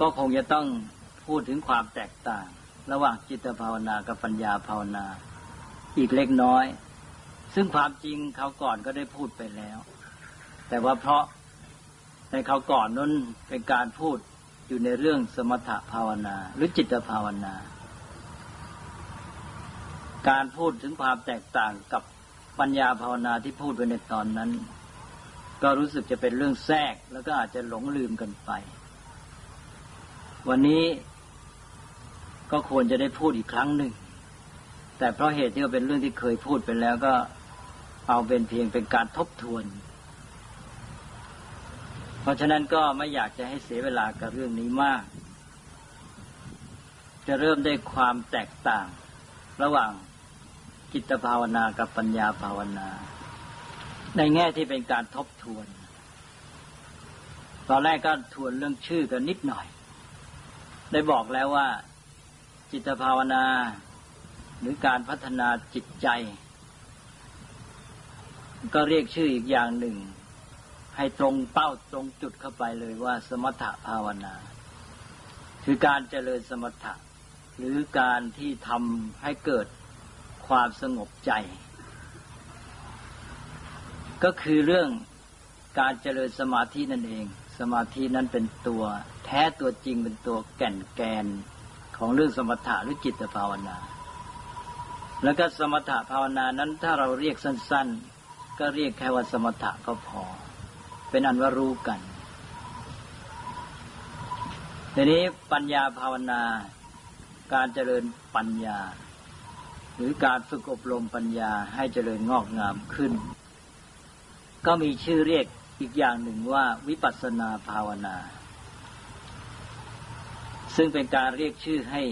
ก็คงจะต้องพูดถึงความแตกต่าง ระหว่างจิตภาวนากับปัญญาภาวนา อีกเล็กน้อย ซึ่งความจริงเขาก่อนก็ได้พูดไปแล้ว แต่ว่าเพราะในเขาก่อนนั้นเป็นการพูดอยู่ในเรื่องสมถภาวนา หรือจิตภาวนา การพูดถึงความแตกต่างกับปัญญาภาวนาที่พูดไปในตอนนั้น ก็รู้สึกจะเป็นเรื่องแทรกแล้วก็อาจจะหลงลืมกันไป วันนี้ก็ควรจะได้พูดอีกครั้งหนึ่ง แต่เพราะเหตุที่เป็นเรื่องที่เคยพูดไปแล้วก็เอาเป็นเพียงเป็นการทบทวน เพราะฉะนั้นก็ไม่อยากจะให้เสียเวลากับเรื่องนี้มาก จะเริ่มได้ความแตกต่าง ระหว่างจิตภาวนากับปัญญาภาวนา ในแง่ที่เป็นการทบทวน ตอนแรกก็ทวนเรื่องชื่อกันนิดหน่อย ได้บอกแล้วว่า จิตภาวนา หรือการพัฒนาจิตใจ ก็เรียกชื่ออีกอย่างหนึ่ง ให้ตรงเป้าตรงจุดเข้าไปเลยว่า สมถภาวนา คือการเจริญสมถะ หรือการที่ทำให้เกิดความสงบใจ ก็คือเรื่องการเจริญสมาธินั่นเอง สมาธินั้นเป็นตัวแท้ตัวจริงเป็นตัวแก่นแกนของเรื่องสมถะหรือจิตภาวนา แล้วก็สมถะภาวนานั้นถ้าเราเรียกสั้น ๆ ก็เรียกแค่ว่าสมถะก็พอ เป็นอันว่ารู้กันทีนี้ปัญญาภาวนา การเจริญปัญญา หรือการฝึกอบรมปัญญาให้เจริญงอกงามขึ้น ก็มีชื่อเรียก อีกอย่างหนึ่งว่าวิปัสสนาภาวนา ซึ่งเป็นการเรียกชื่อให้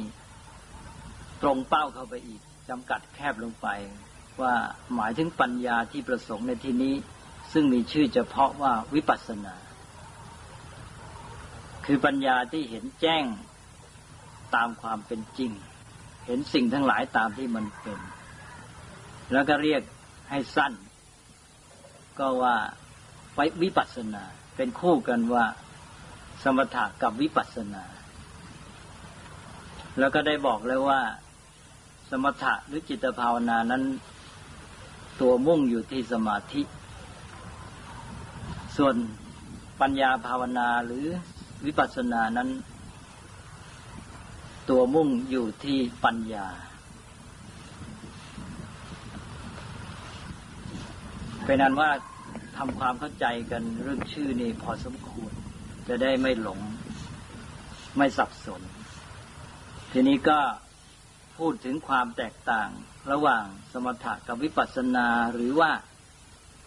ตรงเป้าเข้าไปอีกจำกัดแคบลงไป ว่าหมายถึงปัญญาที่ประสงค์ในที่นี้ ซึ่งมีชื่อเฉพาะว่าวิปัสสนา คือปัญญาที่เห็นแจ้งตามความเป็นจริง เห็นสิ่งทั้งหลายตามที่มันเป็น แล้วก็เรียกให้สั้น ก็ว่า ไว้วิปัสสนา เป็นคู่กันว่าสมถะกับวิปัสสนา แล้วก็ได้บอกแล้วว่า สมถะหรือจิตภาวนานั้น ตัวมุ่งอยู่ที่สมาธิ ส่วนปัญญาภาวนาหรือวิปัสสนานั้น ตัวมุ่งอยู่ที่ปัญญา เป็นนั้นว่า ทำความเข้าใจกันเรื่องชื่อนี่พอสมควร จะได้ไม่หลง ไม่สับสน ทีนี้ก็พูดถึงความแตกต่าง ระหว่างสมถะกับวิปัสสนาหรือว่า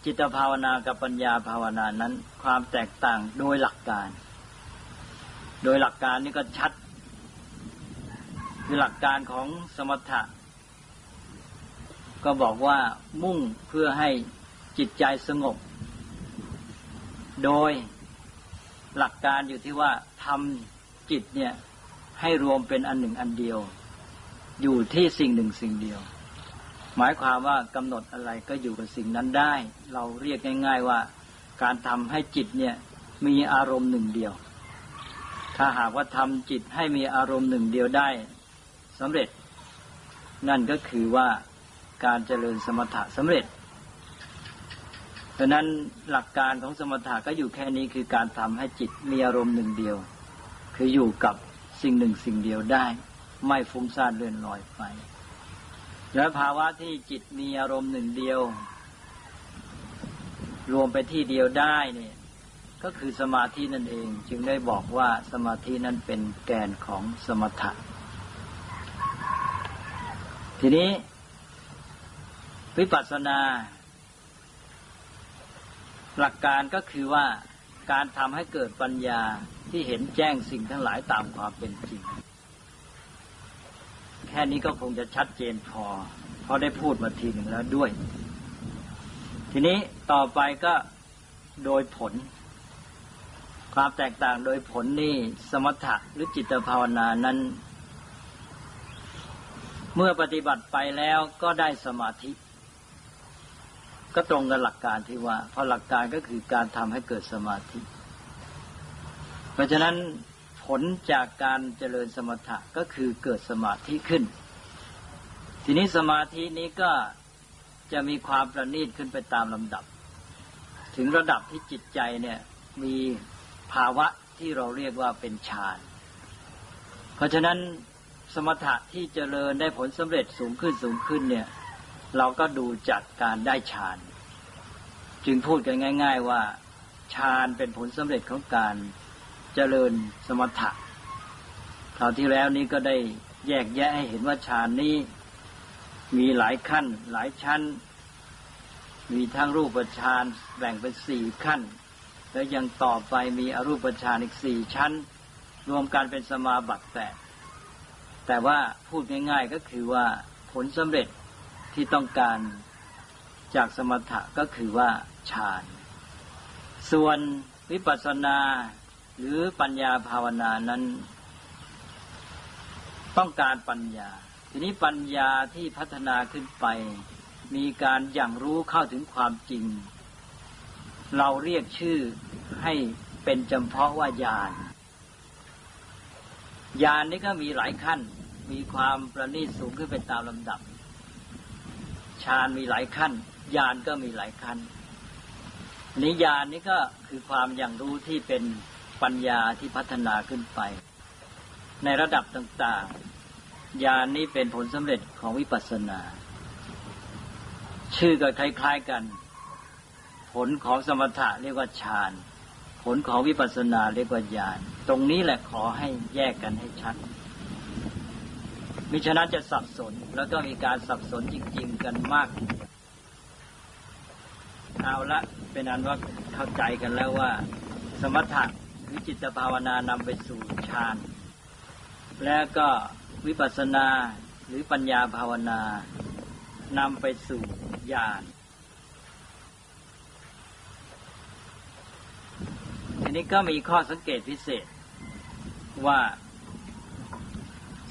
จิตภาวนากับปัญญาภาวนานั้น ความแตกต่างโดยหลักการ โดยหลักการนี่ก็ชัด คือหลักการของสมถะ ก็บอกว่ามุ่งเพื่อให้จิตใจสงบ โดยหลักการอยู่ที่ว่าทำจิตเนี่ยให้รวมเป็นอันหนึ่งอันเดียว อยู่ที่สิ่งหนึ่งสิ่งเดียว หมายความว่ากำหนดอะไรก็อยู่กับสิ่งนั้นได้ เราเรียกง่าย ๆว่า การทำให้จิตเนี่ยมีอารมณ์หนึ่งเดียว ถ้าหากว่าทำจิตให้มีอารมณ์หนึ่งเดียวได้สำเร็จ นั่นก็คือว่าการเจริญสมถะสำเร็จ ดังนั้นหลักการของสมถะก็อยู่แค่นี้คือการทำให้จิตมีอารมณ์หนึ่งเดียว คืออยู่กับสิ่งหนึ่งสิ่งเดียวได้ ไม่ฟุ้งซ่านเลื่อนลอยไป และภาวะที่จิตมีอารมณ์หนึ่งเดียว รวมไปที่เดียวได้เนี่ยก็คือสมาธินั่นเอง จึงได้บอกว่าสมาธินั้นเป็นแกนของสมถะ ทีนี้วิปัสสนา หลักการก็คือว่าการทำให้เกิดปัญญาที่เห็นแจ้งสิ่งทั้งหลายตามความเป็นจริง แค่นี้ก็คงจะชัดเจนพอ เพราะได้พูดมาทีหนึ่งแล้วด้วย ทีนี้ต่อไปก็โดยผล ความแตกต่างโดยผลนี่สมถะหรือจิตภาวนานั้น เมื่อปฏิบัติไปแล้วก็ได้สมาธิ ก็ตรงกับหลักการที่ว่าเพราะหลักการก็คือการทำให้เกิดสมาธิ เพราะฉะนั้นผลจากการเจริญสมถะก็คือเกิดสมาธิขึ้น ทีนี้สมาธินี้ก็จะมีความประณีตขึ้นไปตามลำดับ ถึงระดับที่จิตใจเนี่ยมีภาวะที่เราเรียกว่าเป็นฌาน เพราะฉะนั้นสมถะที่เจริญได้ผลสำเร็จสูงขึ้นสูงขึ้นเนี่ย เราก็ดูจากการได้ฌาน จึงพูดกันง่าย ๆ ว่าฌานเป็นผลสำเร็จของการเจริญสมถะคราวที่แล้วนี้ก็ได้แยกแยะให้เห็นว่าฌานนี้มีหลายขั้น หลายชั้น มีทั้งรูปฌานแบ่งเป็นสี่ขั้น แล้วยังต่อไปมีอรูปฌานอีกสี่ชั้น รวมกันเป็นสมาบัติแปดแต่ว่าพูดง่ายๆก็คือว่าผลสำเร็จ ที่ต้องการจากสมถะก็คือว่าฌานส่วนวิปัสสนาหรือปัญญาภาวนานั้น ต้องการปัญญา ทีนี้ปัญญาที่พัฒนาขึ้นไป มีการอย่างรู้เข้าถึงความจริง เราเรียกชื่อให้เป็นจำเพาะว่าญาณญาณนี้ก็มีหลายขั้น มีความประณีตสูงขึ้นเป็นตามลำดับ ฌานมีหลายขั้นญาณก็มีหลายขั้นนิยานนี้ก็คือความอย่างรู้ที่เป็นปัญญาที่พัฒนาขึ้นไป ในระดับต่างๆญาณนี้เป็นผลสำเร็จของวิปัสสนา ชื่อก็คล้ายๆกัน ผลของสมถะเรียกว่าฌานผลของวิปัสสนาเรียกว่าญาณตรงนี้แหละขอให้แยกกันให้ชัด มิฉะนั้นจะสับสน แล้วก็มีการสับสนจริง ๆ กันมากเดียวเอาละเป็นอันว่าเข้าใจกันแล้วว่า สมถะวิจิตภาวนานำไปสู่ฌาน แล้วก็วิปัสสนาหรือปัญญาภาวนานำไปสู่ญาณทีนี้ก็มีข้อสังเกตพิเศษว่า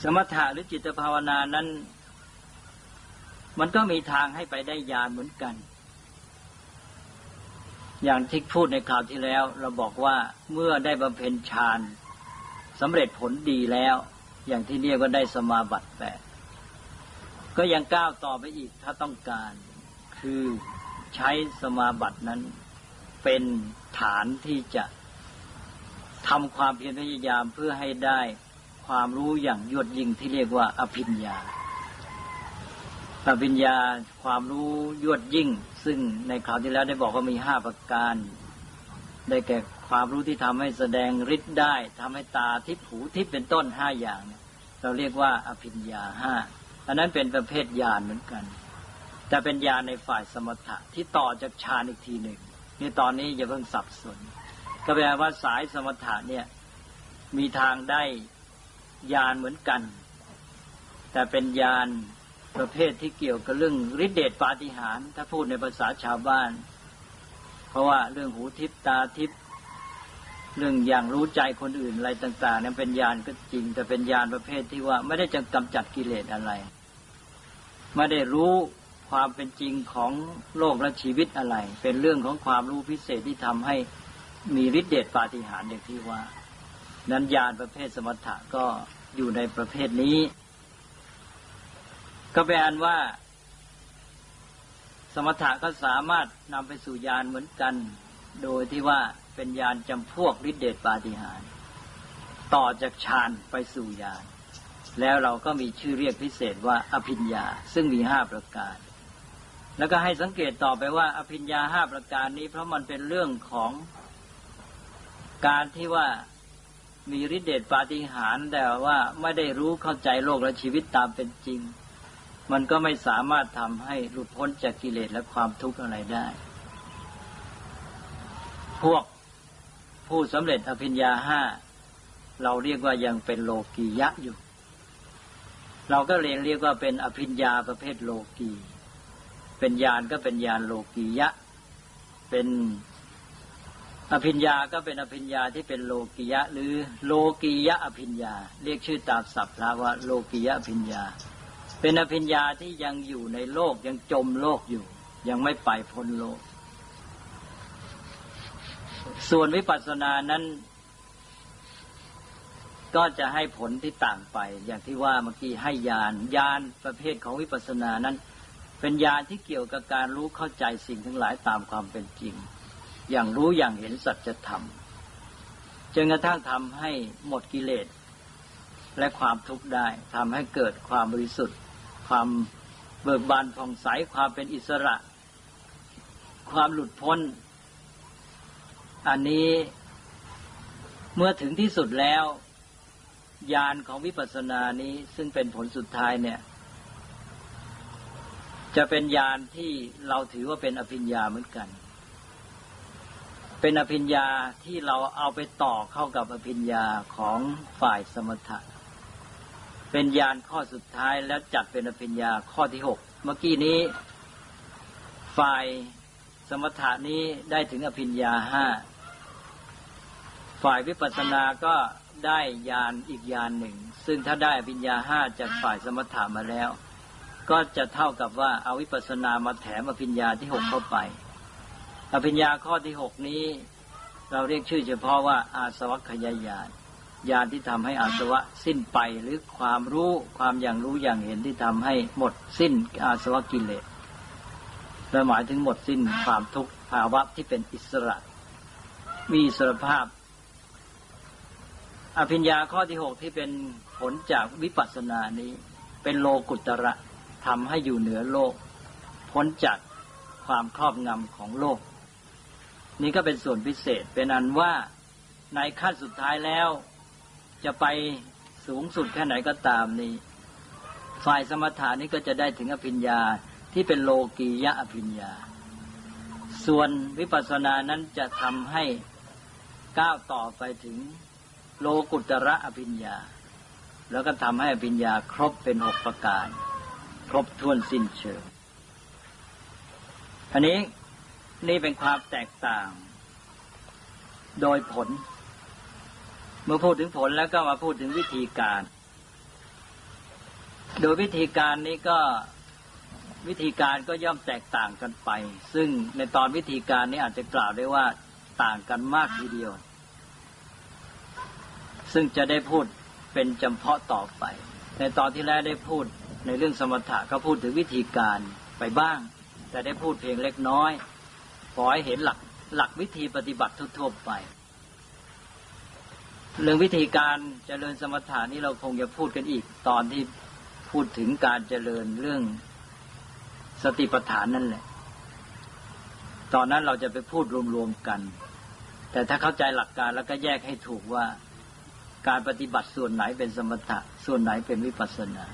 สมถะหรือจิตภาวนานั้น มันก็มีทางให้ไปได้ญาณเหมือนกัน อย่างที่พูดในคราวที่แล้ว เราบอกว่าเมื่อได้บำเพ็ญฌานสำเร็จผลดีแล้ว อย่างที่เรียกว่าได้สมาบัติแปดก็ยังก้าวต่อไปอีกถ้าต้องการ คือใช้สมาบัตินั้น เป็นฐานที่จะทำความเพียรพยายามเพื่อให้ได้ ความรู้อย่างยวดยิ่งที่เรียกว่าอภิญญาอภิญญาความรู้ยวดยิ่ง ซึ่งในคราวที่แล้วได้บอกว่ามีห้าประการ ได้แก่ความรู้ที่ทำให้แสดงฤทธิ์ได้ทำให้ตาทิพหูทิพเป็นต้นห้าอย่างเนี่ยเราเรียกว่าอภิญญาห้าอันนั้นเป็นประเภทญาณเหมือนกัน แต่เป็นญาณในฝ่ายสมถะที่ต่อจากฌานอีกทีหนึ่งนี่ตอนนี้อย่าเพิ่งสับสน ก็แปลว่าสายสมถะเนี่ยมีทางได้ ญาณเหมือนกัน แต่เป็นญาณประเภทที่เกี่ยวกับเรื่องฤทธิเดชปาฏิหาริย์ถ้าพูดในภาษาชาวบ้าน เพราะว่าเรื่องหูทิพตาทิพเรื่องอย่างรู้ใจคนอื่นอะไรต่างๆนั้นเป็นญาณก็จริง แต่เป็นญาณประเภทที่ว่าไม่ได้จะกำจัดกิเลสอะไร ไม่ได้รู้ความเป็นจริงของโลกและชีวิตอะไร เป็นเรื่องของความรู้พิเศษที่ทำให้มีฤทธิเดชปาฏิหาริย์อย่างที่ว่า นั้นญาณประเภทสมถะก็อยู่ในประเภทนี้ ก็แปลว่า สมถะก็สามารถนำไปสู่ญาณเหมือนกัน โดยที่ว่าเป็นญาณจำพวกฤทธิเดชปาฏิหาริย์ต่อจากฌานไปสู่ญาณแล้วเราก็มีชื่อเรียกพิเศษว่าอภิญญา ซึ่งมีห้าประการ แล้วก็ให้สังเกตต่อไปว่า อภิญญาห้าประการนี้ เพราะมันเป็นเรื่องของการที่ว่า มีฤทธิเดชปาฏิหาริย์แต่ว่าไม่ได้รู้เข้าใจโลกและชีวิตตามเป็นจริง มันก็ไม่สามารถทำให้หลุดพ้นจากกิเลสและความทุกข์อะไรได้ พวกผู้สำเร็จอภิญญาห้าเราเรียกว่ายังเป็นโลกียะอยู่ เราก็เรียนเรียกว่าเป็นอภิญญาประเภทโลกี เป็นญาณก็เป็นญาณโลกียะ เป็น อภิญญาก็เป็นอภิญญาที่เป็นโลกียะ หรือโลกียะอภิญญา เรียกชื่อตามศัพท์ละว่าโลกียะอภิญญา เป็นอภิญญาที่ยังอยู่ในโลกยังจมโลกอยู่ ยังไม่ไปพ้นโลก ส่วนวิปัสสนานั้น ก็จะให้ผลที่ต่างไป อย่างที่ว่าเมื่อกี้ให้ญาณญาณประเภทของวิปัสสนานั้น เป็นญาณที่เกี่ยวกับการรู้เข้าใจสิ่งทั้งหลายตามความเป็นจริง อย่างรู้อย่างเห็นสัจธรรมจนกระทั่งทำให้หมดกิเลส และความทุกข์ได้ทำให้เกิดความบริสุทธิ์ ความเบิกบานผ่องใสความเป็นอิสระ ความหลุดพ้น อันนี้เมื่อถึงที่สุดแล้วญาณของวิปัสสนานี้ซึ่งเป็นผลสุดท้ายเนี่ย จะเป็นญาณที่เราถือว่าเป็นอภิญญาเหมือนกัน เป็นอภิญญาที่เราเอาไปต่อเข้ากับอภิญญาของฝ่ายสมถะ เป็นญาณข้อสุดท้ายแล้วจัดเป็นอภิญญาข้อที่หกเมื่อกี้นี้ ฝ่ายสมถะนี้ได้ถึงอภิญญาห้าฝ่ายวิปัสสนาก็ได้ญาณอีกญาณหนึ่ง ซึ่งถ้าได้อภิญญาห้าจากฝ่ายสมถะมาแล้ว ก็จะเท่ากับว่าเอาวิปัสสนามาแถมอภิญญาที่หกเข้าไป อภิญญาข้อที่หกนี้ เราเรียกชื่อเฉพาะว่าอาสวัคยายานญาณที่ทำให้อาสวะสิ้นไปหรือความรู้ความอย่างรู้อย่างเห็นที่ทำให้หมดสิ้นอาสวะกิเลสและหมายถึงหมดสิ้นความทุกข์ภาวะที่เป็นอิสระ มีสรภาพ อภิญญาข้อที่หกที่เป็นผลจากวิปัสสนานี้ เป็นโลกุตระทำให้อยู่เหนือโลก พ้นจากความครอบงำของโลก นี่ก็เป็นส่วนพิเศษ เป็นอันว่าในขั้นสุดท้ายแล้ว จะไปสูงสุดแค่ไหนก็ตามนี่ฝ่ายสมถานี้ก็จะได้ถึงอภิญญาที่เป็นโลกียะอภิญญา ส่วนวิปัสสนานั้นจะทำให้ก้าวต่อไปถึงโลกุตระอภิญญา แล้วก็ทำให้อภิญญาครบเป็นหกประการ ครบถ้วนสิ้นเชิงอันนี้ นี่เป็นความแตกต่าง โดยผล เมื่อพูดถึงผลแล้วก็มาพูดถึงวิธีการ โดยวิธีการนี้ก็วิธีการก็ย่อมแตกต่างกันไป ซึ่งในตอนวิธีการนี้อาจจะกล่าวได้ว่าต่างกันมากทีเดียว ซึ่งจะได้พูดเป็นจำเพาะต่อไป ในตอนที่แรกได้พูดในเรื่องสมถะก็พูดถึงวิธีการไปบ้าง แต่ได้พูดเพียงเล็กน้อย อให้เห็นหลักหลักวิธีปฏิบัติทั่วๆไป เรื่องวิธีการเจริญสมถะนี้เราคงจะพูดกันอีกตอนที่พูดถึงการเจริญเรื่องสติปัฏฐานนั่นแหละ ตอนนั้นเราจะไปพูดรวมๆกัน แต่ถ้าเข้าใจหลักการแล้วก็แยกให้ถูกว่า การปฏิบัติส่วนไหนเป็นสมถะส่วนไหนเป็นวิปัสสนา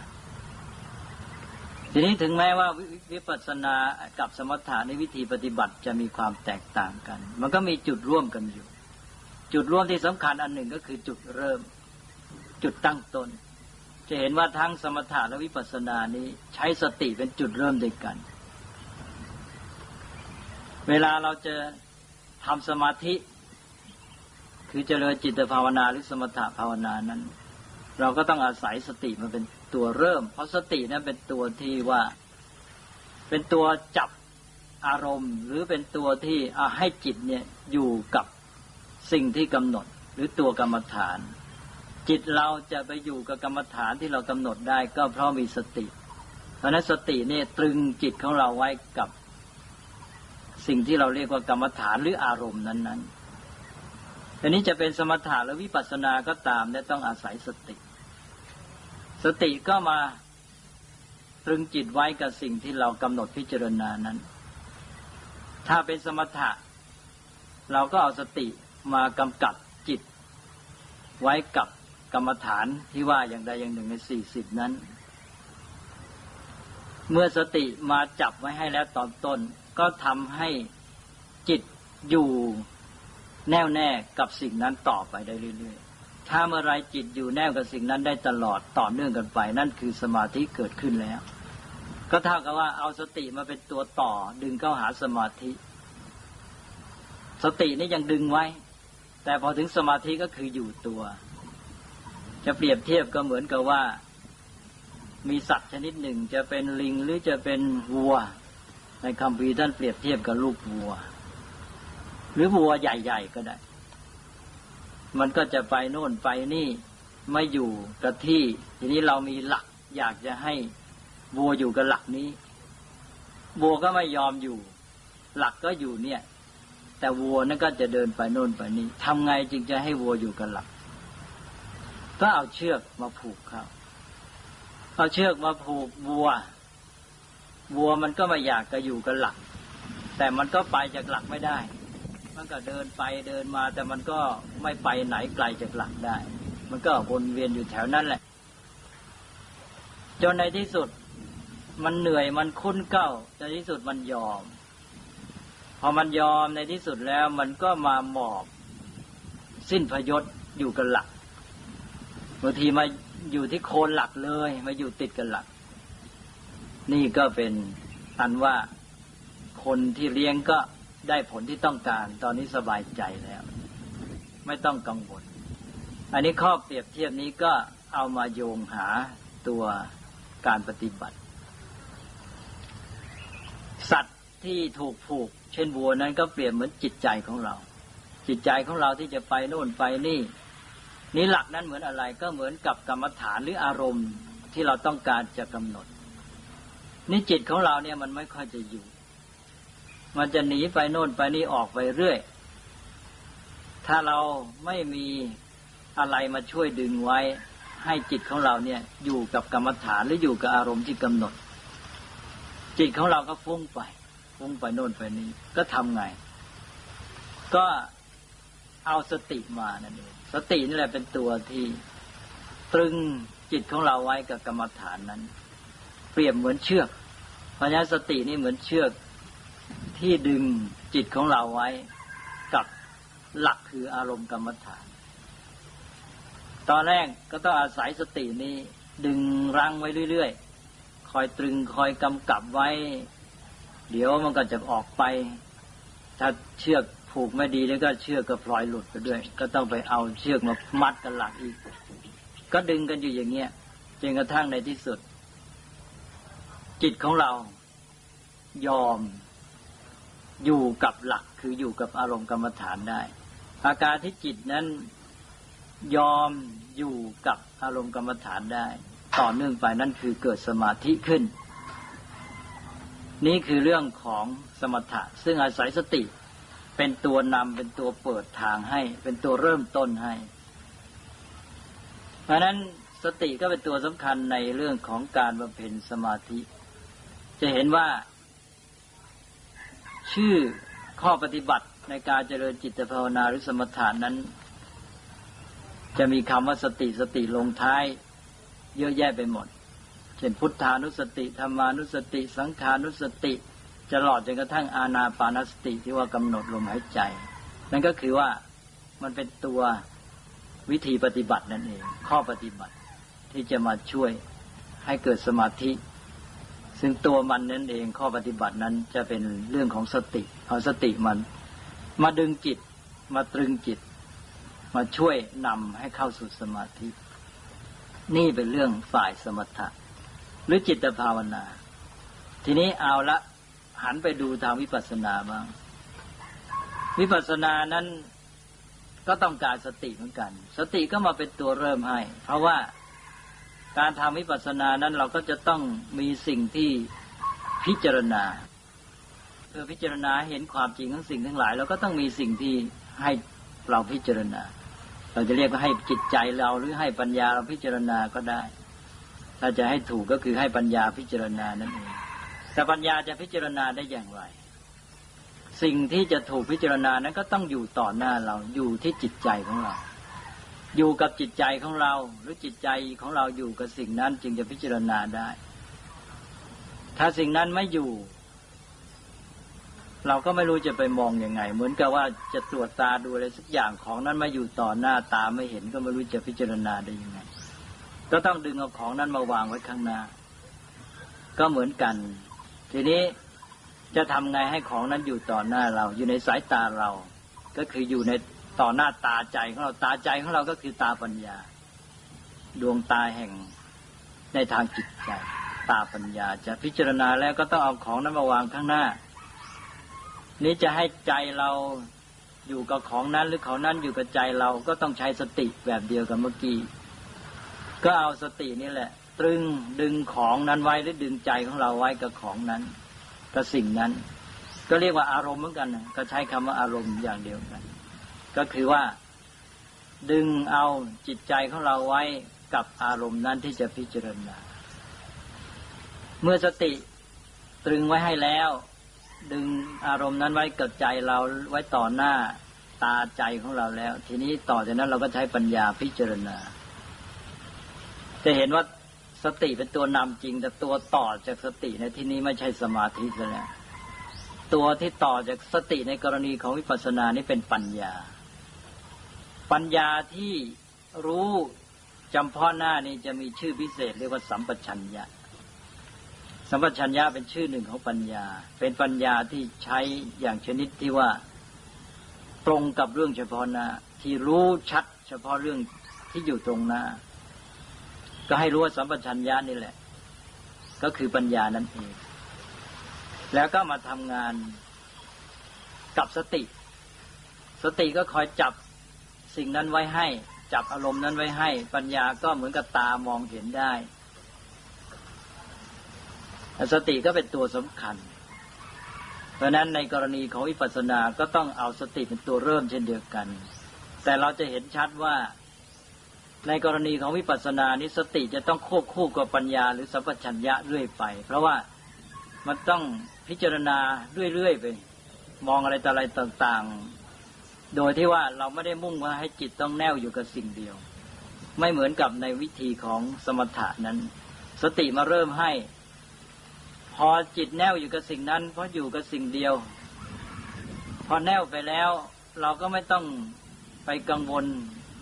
ทีนี้ถึงแม้ว่าวิปัสสนากับสมถะในวิธีปฏิบัติจะมีความแตกต่างกัน มันก็มีจุดร่วมกันอยู่ จุดร่วมที่สำคัญอันหนึ่งก็คือจุดเริ่ม จุดตั้งต้น จะเห็นว่าทั้งสมถะและวิปัสสนานี้ใช้สติเป็นจุดเริ่มด้วยกัน เวลาเราจะทำสมาธิ คือเจริญจิตภาวนาหรือสมถะภาวนานั้น เราก็ต้องอาศัยสติมาเป็น ตัวเริ่ม เพราะสตินั้นเป็นตัวที่ว่า เป็นตัวจับอารมณ์ หรือเป็นตัวที่ให้จิตเนี่ยอยู่กับสิ่งที่กำหนด หรือตัวกรรมฐาน จิตเราจะไปอยู่กับกรรมฐานที่เรากำหนดได้ก็เพราะมีสติ เพราะนั้นสตินี่ตรึงจิตของเราไว้กับสิ่งที่เราเรียกว่ากรรมฐานหรืออารมณ์นั้นๆอันนี้จะเป็นสมถะหรือวิปัสสนาก็ตามเนี่ยต้องอาศัยสติ สติก็มาตรึงจิตไว้กับสิ่งที่เรากำหนดพิจารณานั้น ถ้าเป็นสมถะ เราก็เอาสติมากำกับจิต ไว้กับกรรมฐานที่ว่าอย่างใดอย่างหนึ่งในสี่สิบนั้น เมื่อสติมาจับไว้ให้แล้วตอนต้น ก็ทำให้จิตอยู่แน่วแน่กับสิ่งนั้นต่อไปได้เรื่อย ถ้าเมื่อไรจิตอยู่แน่วกับสิ่งนั้นได้ตลอดต่อเนื่องกันไป นั่นคือสมาธิเกิดขึ้นแล้ว ก็เท่ากับว่าเอาสติมาเป็นตัวต่อ ดึงเข้าหาสมาธิ สตินี่ยังดึงไว้ แต่พอถึงสมาธิก็คืออยู่ตัว จะเปรียบเทียบก็เหมือนกับว่า มีสัตว์ชนิดหนึ่ง จะเป็นลิงหรือจะเป็นวัว ในคำพีท่านเปรียบเทียบกับลูกวัว หรือวัวใหญ่ ๆ ก็ได้ มันก็จะไปโน่นไปนี่ไม่อยู่กับที่ ทีนี้เรามีหลัก อยากจะให้วัวอยู่กับหลักนี้วัวก็ไม่ยอมอยู่ หลักก็อยู่เนี่ย แต่วัวนั่นก็จะเดินไปโน่นไปนี่ทำไงจึงจะให้วัวอยู่กับหลัก ก็เอาเชือกมาผูกครับเอาเชือกมาผูกวัว วัวมันก็ไม่อยากจะอยู่กับหลัก แต่มันก็ไปจากหลักไม่ได้ มันก็เดินไปเดินมาแต่มันก็ไม่ไปไหนไกลจากหลักได้ มันก็วนเวียนอยู่แถวนั้นแหละ จนในที่สุด มันเหนื่อยมันคุ้นเก้าในที่สุดมันยอม พอมันยอมในที่สุดแล้วมันก็มาหมอบสิ้นพยศอยู่กับหลักบางทีมาอยู่ที่โคนหลักเลยมาอยู่ติดกับหลัก นี่ก็เป็นอันว่าคนที่เลี้ยงก็ ได้ผลที่ต้องการ ตอนนี้สบายใจแล้ว ไม่ต้องกังวล อันนี้ข้อเปรียบเทียบนี้ก็เอามาโยงหาตัวการปฏิบัติ สัตว์ที่ถูกผูก เช่นวัวนั้นก็เปรียบเหมือนจิตใจของเรา จิตใจของเราที่จะไปโน่นไปนี่ นี่หลักนั้นเหมือนอะไรก็เหมือนกับกรรมฐานหรืออารมณ์ที่เราต้องการจะกำหนดนี่จิตของเราเนี่ยมันไม่ค่อยจะอยู่ มันจะหนีไปโน่นไปนี่ออกไปเรื่อย ถ้าเราไม่มีอะไรมาช่วยดึงไว้ ให้จิตของเราเนี่ย อยู่กับกรรมฐานหรืออยู่กับอารมณ์ที่กำหนด จิตของเราก็ฟุ้งไป ฟุ้งไปโน่นไปนี่ก็ทำไง ก็เอาสติมานั่นเองสตินี่แหละเป็นตัวที่ตรึงจิตของเราไว้กับกรรมฐานนั้น เปรียบเหมือนเชือกเพราะฉะนั้นสตินี่เหมือนเชือก ที่ดึงจิตของเราไว้กับหลักคืออารมณ์กรรมฐาน ตอนแรกก็ต้องอาศัยสตินี้ ดึงรั้งไว้เรื่อยๆ คอยตรึงคอยกำกับไว้ เดี๋ยวมันก็จะออกไป ถ้าเชือกผูกไม่ดีแล้วก็เชือกก็พลอยหลุดไปด้วย ก็ต้องไปเอาเชือกมามัดกันหลักอีก ก็ดึงกันอยู่อย่างเงี้ยจนกระทั่งในที่สุด จิตของเรายอม อยู่กับหลักคืออยู่กับอารมณ์กรรมฐานได้ อาการที่จิตนั้นยอมอยู่กับอารมณ์กรรมฐานได้ ต่อเนื่องไปนั่นคือเกิดสมาธิขึ้น นี่คือเรื่องของสมถะ ซึ่งอาศัยสติ เป็นตัวนำเป็นตัวเปิดทางให้ เป็นตัวเริ่มต้นให้ เพราะนั้นสติก็เป็นตัวสำคัญในเรื่องของการบำเพ็ญสมาธิ จะเห็นว่า ชื่อข้อปฏิบัติในการเจริญจิตภาวนาหรือสมถานั้น จะมีคำว่าสติสติลงท้าย เยอะแยะไปหมด เช่นพุทธานุสติธรรมานุสติ สังขานุสติจะหลอดจนกระทั่งอาณาปานสติที่ว่ากำหนดลมหายใจ นั่นก็คือว่ามันเป็นตัววิธีปฏิบัตินั่นเอง ข้อปฏิบัติที่จะมาช่วยให้เกิดสมาธิ ซึ่งตัวมันนั่นเองข้อปฏิบัตินั้นจะเป็นเรื่องของสติเอาสติมัน มาดึงจิต มาตรึงจิต มาช่วยนำให้เข้าสู่สมาธิ นี่เป็นเรื่องฝ่ายสมถะ หรือจิตภาวนา ทีนี้เอาละหันไปดูทางวิปัสสนาบ้าง วิปัสสนานั้นก็ต้องการสติเหมือนกัน สติก็มาเป็นตัวเริ่มให้ เพราะว่า การทำวิปัสสนานั้นเราก็จะต้องมีสิ่งที่พิจารณา เพื่อพิจารณาเห็นความจริงของสิ่งทั้งหลาย เราก็ต้องมีสิ่งที่ให้เราพิจารณา เราจะเรียกว่าให้จิตใจเราหรือให้ปัญญาเราพิจารณาก็ได้ ถ้าจะให้ถูกก็คือให้ปัญญาพิจารณานั่นเองแต่ปัญญาจะพิจารณาได้อย่างไร สิ่งที่จะถูกพิจารณานั้นก็ต้องอยู่ต่อหน้าเราอยู่ที่จิตใจของเรา อยู่กับจิตใจของเรา หรือจิตใจของเราอยู่กับสิ่งนั้นจึงจะพิจารณาได้ ถ้าสิ่งนั้นไม่อยู่ เราก็ไม่รู้จะไปมองอยังไง เหมือนกับว่าจะตรวจตาดูอะไรสักอย่างของนั้นมาอยู่ต่อหน้าตาไม่เห็นก็ไม่รู้จะพิจารณาได้ยังไง ก็ต้องดึงเอาของนั้นมาวางไว้ข้างหน้า ก็เหมือนกัน ทีนี้จะทำไงให้ของนั้นอยู่ต่อหน้าเรา อยู่ในสายตาเรา ก็คืออยู่ใน ต่อหน้าตาใจของเราตาใจของเราก็คือตาปัญญา ดวงตาแห่งในทางจิตใจ ตาปัญญาจะพิจารณาแล้วก็ต้องเอาของนั้นมาวางข้างหน้า นี้จะให้ใจเราอยู่กับของนั้นหรือของนั้นอยู่กับใจเราก็ต้องใช้สติแบบเดียวกับเมื่อกี้ก็เอาสตินี่แหละ ตรึงดึงของนั้นไว้หรือดึงใจของเราไว้กับของนั้นกับสิ่งนั้น ก็เรียกว่าอารมณ์เหมือนกันก็ใช้คำว่าอารมณ์อย่างเดียวกัน ก็คือว่า ดึงเอาจิตใจของเราไว้กับอารมณ์นั้นที่จะพิจารณา เมื่อสติตรึงไว้ให้แล้ว ดึงอารมณ์นั้นไว้กับใจเราไว้ต่อหน้าตาใจของเราแล้ว ทีนี้ต่อจากนั้นเราก็ใช้ปัญญาพิจารณา จะเห็นว่าสติเป็นตัวนำจริง แต่ตัวต่อจากสติในที่นี้ไม่ใช่สมาธิแล้วตัวที่ต่อจากสติในกรณีของวิปัสสนานี่เป็นปัญญา ปัญญาที่รู้จำพาะหน้านี่จะมีชื่อพิเศษเรียกว่าสัมปชัญญะ สัมปชัญญะเป็นชื่อหนึ่งของปัญญา เป็นปัญญาที่ใช้อย่างชนิดที่ว่าตรงกับเรื่องเฉพาะหน้า ที่รู้ชัด เฉพาะเรื่องที่อยู่ตรงหน้า ก็ให้รู้ว่าสัมปชัญญะนี่แหละ ก็คือปัญญานั่นเอง แล้วก็มาทำงานกับสติ สติก็คอยจับ สิ่งนั้นไว้ให้ จับอารมณ์นั้นไว้ให้ ปัญญาก็เหมือนกับตามองเห็นได้ สติก็เป็นตัวสำคัญ เพราะนั้นในกรณีของวิปัสสนาก็ต้องเอาสติเป็นตัวเริ่มเช่นเดียวกัน แต่เราจะเห็นชัดว่าในกรณีของวิปัสสนานี้สติจะต้องควบคู่กับปัญญาหรือสัมปชัญญะเรื่อยไป เพราะว่ามันต้องพิจารณาเรื่อยๆไป มองอะไรต่ออะไรต่างๆ โดยที่ว่าเราไม่ได้มุ่งว่าให้จิตต้องแน่วอยู่กับสิ่งเดียว ไม่เหมือนกับในวิธีของสมถะนั้น สติมาเริ่มให้ พอจิตแน่วอยู่กับสิ่งนั้น เพราะอยู่กับสิ่งเดียว พอแน่วไปแล้ว เราก็ไม่ต้องไปกังวล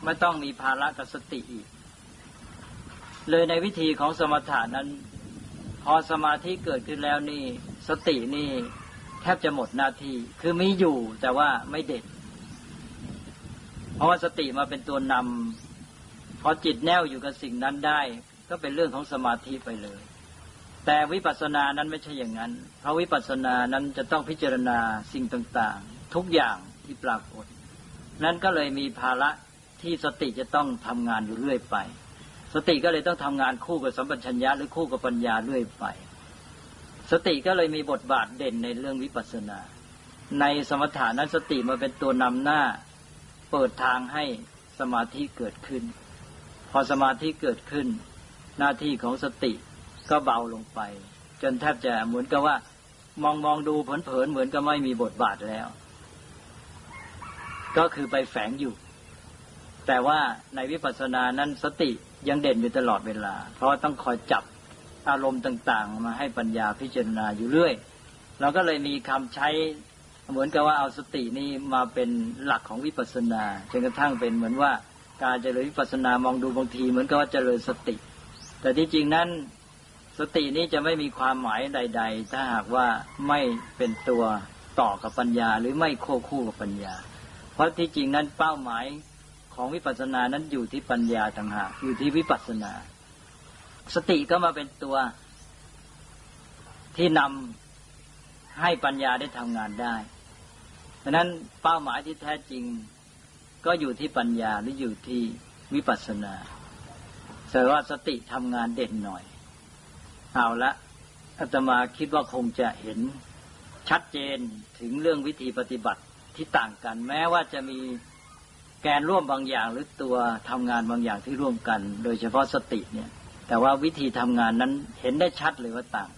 ไม่ต้องมีภาระกับสติอีก เลยในวิธีของสมถะนั้น พอสมาธิเกิดขึ้นแล้วนี่ สตินี่แทบจะหมดหน้าที่ คือมีอยู่แต่ว่าไม่เด็ด ราะว่าสติมาเป็นตัวนำพอจิตแน่วอยู่กับสิ่งนั้นได้ ก็เป็นเรื่องของสมาธิไปเลย แต่วิปัสสนานั้นไม่ใช่อย่างนั้น เพราะวิปัสสนานั้นจะต้องพิจารณาสิ่งต่างๆ ทุกอย่างที่ปรากฏ นั้นก็เลยมีภาระที่สติจะต้องทำงานอยู่เรื่อยไป สติก็เลยต้องทำงานคู่กับสัมปชัญญะหรือคู่กับปัญญาเรื่อยไป สติก็เลยมีบทบาทเด่นในเรื่องวิปัสสนา ในสมถานั้นสติมาเป็นตัวนำหน้า เปิดทางให้สมาธิเกิดขึ้น พอสมาธิเกิดขึ้น หน้าที่ของสติก็เบาลงไป จนแทบจะเหมือนกับว่ามองมองดูเผินๆเหมือนกับไม่มีบทบาทแล้ว ก็คือไปแฝงอยู่ แต่ว่าในวิปัสสนานั้นสติยังเด่นอยู่ตลอดเวลา เพราะต้องคอยจับอารมณ์ต่าง ๆ มาให้ปัญญาพิจารณาอยู่เรื่อย เราก็เลยมีคำใช้ เหมือนกับว่าเอาสตินี้มาเป็นหลักของวิปัสสนาจนกระทั่งเป็นเหมือนว่าการเจริญวิปัสสนามองดูบางทีเหมือนกับว่าเจริญสติ แต่ที่จริงนั้นสตินี้จะไม่มีความหมายใด ๆ ถ้าหากว่าไม่เป็นตัวต่อกับปัญญา หรือไม่โคคู่กับปัญญา เพราะที่จริงนั้นเป้าหมายของวิปัสสนานั้นอยู่ที่ปัญญาต่างหากอยู่ที่วิปัสสนา สติก็มาเป็นตัวที่นำให้ปัญญาได้ทำงานได้ ดังนั้นเป้าหมายที่แท้จริง ก็อยู่ที่ปัญญาหรืออยู่ที่วิปัสสนาแต่ว่าสติทำงานเด่นหน่อย เอาละอาตมาคิดว่าคงจะเห็นชัดเจนถึงเรื่องวิธีปฏิบัติที่ต่างกัน แม้ว่าจะมีแกนร่วมบางอย่างหรือตัวทำงานบางอย่างที่ร่วมกัน โดยเฉพาะสติเนี่ย แต่ว่าวิธีทำงานนั้นเห็นได้ชัดเลยว่าต่าง